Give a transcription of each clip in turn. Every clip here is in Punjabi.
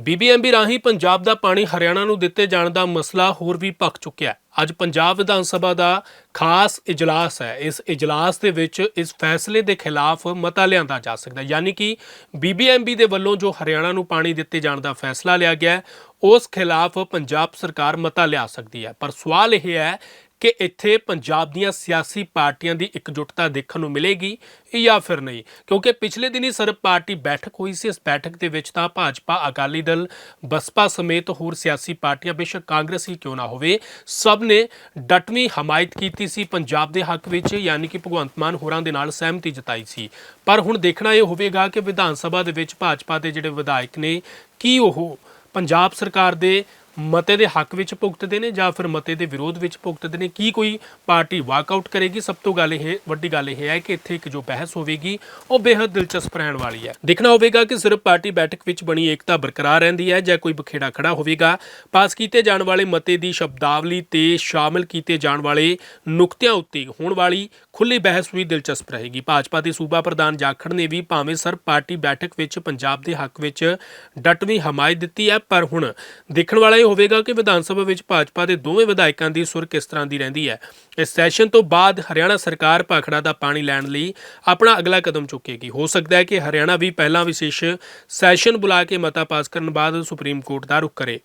ਬੀਬੀਐਮਬੀ ਰਾਹੀਂ ਪੰਜਾਬ ਦਾ ਪਾਣੀ ਹਰਿਆਣਾ ਨੂੰ ਦਿੱਤੇ ਜਾਣ ਦਾ ਮਸਲਾ ਹੋਰ ਵੀ ਭਖ ਚੁੱਕਿਆ ਹੈ। ਅੱਜ ਪੰਜਾਬ ਵਿਧਾਨ ਸਭਾ ਦਾ ਖਾਸ ਇਜਲਾਸ ਹੈ। ਇਸ ਇਜਲਾਸ ਦੇ ਵਿੱਚ ਇਸ ਫੈਸਲੇ ਦੇ ਖਿਲਾਫ ਮਤਾ ਲਿਆਂਦਾ ਜਾ ਸਕਦਾ ਹੈ। ਯਾਨੀ ਕਿ ਬੀਬੀਐਮਬੀ ਦੇ ਵੱਲੋਂ ਜੋ ਹਰਿਆਣਾ ਨੂੰ ਪਾਣੀ ਦਿੱਤੇ ਜਾਣ ਦਾ ਫੈਸਲਾ ਲਿਆ ਗਿਆ ਹੈ, ਉਸ ਖਿਲਾਫ ਪੰਜਾਬ ਸਰਕਾਰ ਮਤਾ ਲਿਆ ਸਕਦੀ ਹੈ। ਪਰ ਸਵਾਲ ਇਹ ਹੈ ਕਿ ਇੱਥੇ ਪੰਜਾਬ ਦੀਆਂ ਸਿਆਸੀ ਪਾਰਟੀਆਂ ਦੀ ਇਕਜੁੱਟਤਾ ਦੇਖਣ ਨੂੰ ਮਿਲੇਗੀ ਜਾਂ ਫਿਰ ਨਹੀਂ। ਕਿਉਂਕਿ ਪਿਛਲੇ ਦਿਨੀ ਸਰਬ ਪਾਰਟੀ ਬੈਠਕ ਹੋਈ ਸੀ, ਇਸ ਬੈਠਕ ਦੇ ਵਿੱਚ ਤਾਂ ਭਾਜਪਾ, ਅਕਾਲੀ ਦਲ, ਬਸਪਾ ਸਮੇਤ ਹੋਰ ਸਿਆਸੀ ਪਾਰਟੀਆਂ, ਬੇਸ਼ੱਕ ਕਾਂਗਰਸ ਹੀ ਕਿਉਂ ਨਾ ਹੋਵੇ, ਸਭ ਨੇ ਡਟਵੀਂ ਹਮਾਇਤ ਕੀਤੀ ਸੀ, ਪੰਜਾਬ ਦੇ ਹੱਕ ਵਿੱਚ, ਯਾਨੀ ਕਿ ਭਗਵੰਤ ਮਾਨ ਹੋਰਾਂ ਦੇ ਨਾਲ ਸਹਿਮਤੀ ਜਤਾਈ ਸੀ। ਪਰ ਹੁਣ ਦੇਖਣਾ ਇਹ ਹੋਵੇਗਾ ਕਿ ਵਿਧਾਨ ਸਭਾ ਦੇ ਵਿੱਚ ਭਾਜਪਾ ਦੇ ਜਿਹੜੇ ਵਿਧਾਇਕ ਨੇ, ਕੀ ਉਹ ਪੰਜਾਬ ਸਰਕਾਰ ਦੇ ਮਤੇ ਦੇ ਹੱਕ ਵਿੱਚ ਭੁਗਤਦੇ ਨੇ ਜਾਂ ਫਿਰ ਮਤੇ ਦੇ ਵਿਰੋਧ ਵਿੱਚ ਭੁਗਤਦੇ ਨੇ? ਕੀ ਕੋਈ ਪਾਰਟੀ ਵਾਕਆਊਟ ਕਰੇਗੀ? ਸਭ ਤੋਂ ਗੱਲ ਇਹ, ਵੱਡੀ ਗੱਲ ਇਹ ਹੈ ਕਿ ਇੱਥੇ ਇੱਕ ਜੋ ਬਹਿਸ ਹੋਵੇਗੀ, ਉਹ ਬੇहद ਦਿਲਚਸਪ ਰਹਿਣ ਵਾਲੀ ਹੈ। ਦੇਖਣਾ ਹੋਵੇਗਾ ਕਿ ਸਿਰਫ ਪਾਰਟੀ ਬੈਠਕ ਵਿੱਚ ਬਣੀ ਏਕਤਾ ਬਰਕਰਾਰ ਰਹਿੰਦੀ ਹੈ ਜਾਂ ਕੋਈ ਬਖੇੜਾ ਖੜਾ ਹੋਵੇਗਾ। ਪਾਸ ਕੀਤੇ ਜਾਣ ਵਾਲੇ ਮਤੇ ਦੀ ਸ਼ਬਦਾਵਲੀ ਤੇ ਸ਼ਾਮਲ ਕੀਤੇ ਜਾਣ ਵਾਲੇ ਨੁਕਤਿਆਂ ਉੱਤੇ ਹੋਣ ਵਾਲੀ ਖੁੱਲੀ ਬਹਿਸ ਵੀ ਦਿਲਚਸਪ ਰਹੇਗੀ। ਭਾਜਪਾ ਦੇ ਸੂਬਾ ਪ੍ਰਧਾਨ ਜਾਖੜ ਨੇ ਵੀ ਭਾਵੇਂ ਸਰ ਪਾਰਟੀ ਬੈਠਕ ਵਿੱਚ ਪੰਜਾਬ ਦੇ ਹੱਕ ਵਿੱਚ ਡਟਵੀਂ ਹਮਾਇਤ ਦਿੱਤੀ ਹੈ, ਪਰ ਹੁਣ ਦੇਖਣ ਵਾਲੇ ਇਹ ਹੋਵੇਗਾ ਕਿ ਵਿਧਾਨ ਸਭਾ ਵਿੱਚ ਭਾਜਪਾ ਦੇ ਦੋਵੇਂ ਵਿਧਾਇਕਾਂ ਦੀ ਸੁਰ ਕਿਸ ਤਰ੍ਹਾਂ ਦੀ ਰਹਿੰਦੀ ਹੈ? ਇਸ ਸੈਸ਼ਨ ਤੋਂ ਬਾਅਦ ਹਰਿਆਣਾ ਸਰਕਾਰ ਭਾਖੜਾ ਦਾ ਪਾਣੀ ਲੈਣ ਲਈ ਆਪਣਾ ਅਗਲਾ ਕਦਮ ਚੁੱਕੇਗੀ। ਹੋ ਸਕਦਾ ਹੈ ਕਿ ਹਰਿਆਣਾ ਵੀ ਪਹਿਲਾਂ ਵਿਸ਼ੇਸ਼ ਸੈਸ਼ਨ ਬੁਲਾ ਕੇ ਮਤਾ ਪਾਸ ਕਰਨ ਬਾਅਦ ਸੁਪਰੀਮ ਕੋਰਟ ਦਾ ਰੁਖ ਕਰੇ।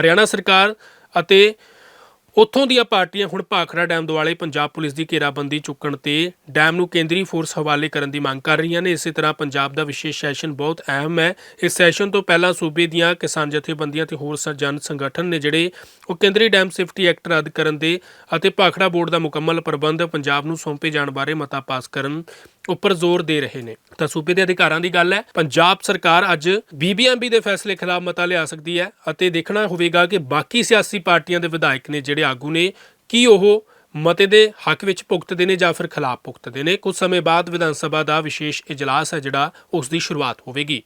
ਹਰਿਆਣਾ ਸਰਕਾਰ ਅਤੇ ਉੱਥੋਂ ਦੀਆਂ ਪਾਰਟੀਆਂ ਹੁਣ ਭਾਖੜਾ ਡੈਮ ਦੁਆਲੇ ਪੰਜਾਬ ਪੁਲਿਸ ਦੀ ਘੇਰਾਬੰਦੀ ਚੁੱਕਣ ਤੇ ਡੈਮ ਨੂੰ ਕੇਂਦਰੀ ਫੋਰਸ ਹਵਾਲੇ ਕਰਨ ਦੀ ਮੰਗ ਕਰ ਰਹੀਆਂ ਨੇ। ਇਸੇ ਤਰ੍ਹਾਂ ਪੰਜਾਬ ਦਾ ਵਿਸ਼ੇਸ਼ ਸੈਸ਼ਨ ਬਹੁਤ ਅਹਿਮ ਹੈ। ਇਸ ਸੈਸ਼ਨ ਤੋਂ ਪਹਿਲਾਂ ਸੂਬੇ ਦੀਆਂ ਕਿਸਾਨ ਜਥੇਬੰਦੀਆਂ ਤੇ ਹੋਰ ਸ- ਜਨ ਸੰਗਠਨ ਨੇ ਜਿਹੜੇ ਉਹ ਕੇਂਦਰੀ ਡੈਮ ਸੇਫਟੀ ਐਕਟ ਰੱਦ ਕਰਨ ਦੇ ਅਤੇ ਭਾਖੜਾ ਬੋਰਡ ਦਾ ਮੁਕੰਮਲ ਪ੍ਰਬੰਧ ਪੰਜਾਬ ਨੂੰ ਸੌਂਪੇ ਜਾਣ ਬਾਰੇ ਮਤਾ ਪਾਸ ਕਰਨ ਉੱਪਰ ਜ਼ੋਰ ਦੇ ਰਹੇ ਨੇ। ਤਾਂ ਸੂਬੇ ਦੇ ਅਧਿਕਾਰਾਂ ਦੀ ਗੱਲ ਹੈ, ਪੰਜਾਬ ਸਰਕਾਰ ਅੱਜ ਬੀਬੀਐਮਬੀ ਦੇ ਫੈਸਲੇ ਖਿਲਾਫ ਮਤਾ ਲਿਆ ਸਕਦੀ ਹੈ ਅਤੇ ਦੇਖਣਾ ਹੋਵੇਗਾ ਕਿ ਬਾਕੀ ਸਿਆਸੀ ਪਾਰਟੀਆਂ ਦੇ ਵਿਧਾਇਕ ਨੇ ਜਿਹੜੇ ਆਗੂ ਨੇ, ਕੀ ਉਹ ਮਤੇ ਦੇ ਹੱਕ ਵਿੱਚ ਭੁਗਤਦੇ ਨੇ ਜਾਂ ਫਿਰ ਖਿਲਾਫ ਭੁਗਤਦੇ ਨੇ। ਕੁਝ ਸਮੇਂ ਬਾਅਦ ਵਿਧਾਨ ਸਭਾ ਦਾ ਵਿਸ਼ੇਸ਼ ਇਜਲਾਸ ਹੈ ਜਿਹੜਾ ਉਸ ਦੀ ਸ਼ੁਰੂਆਤ ਹੋਵੇਗੀ।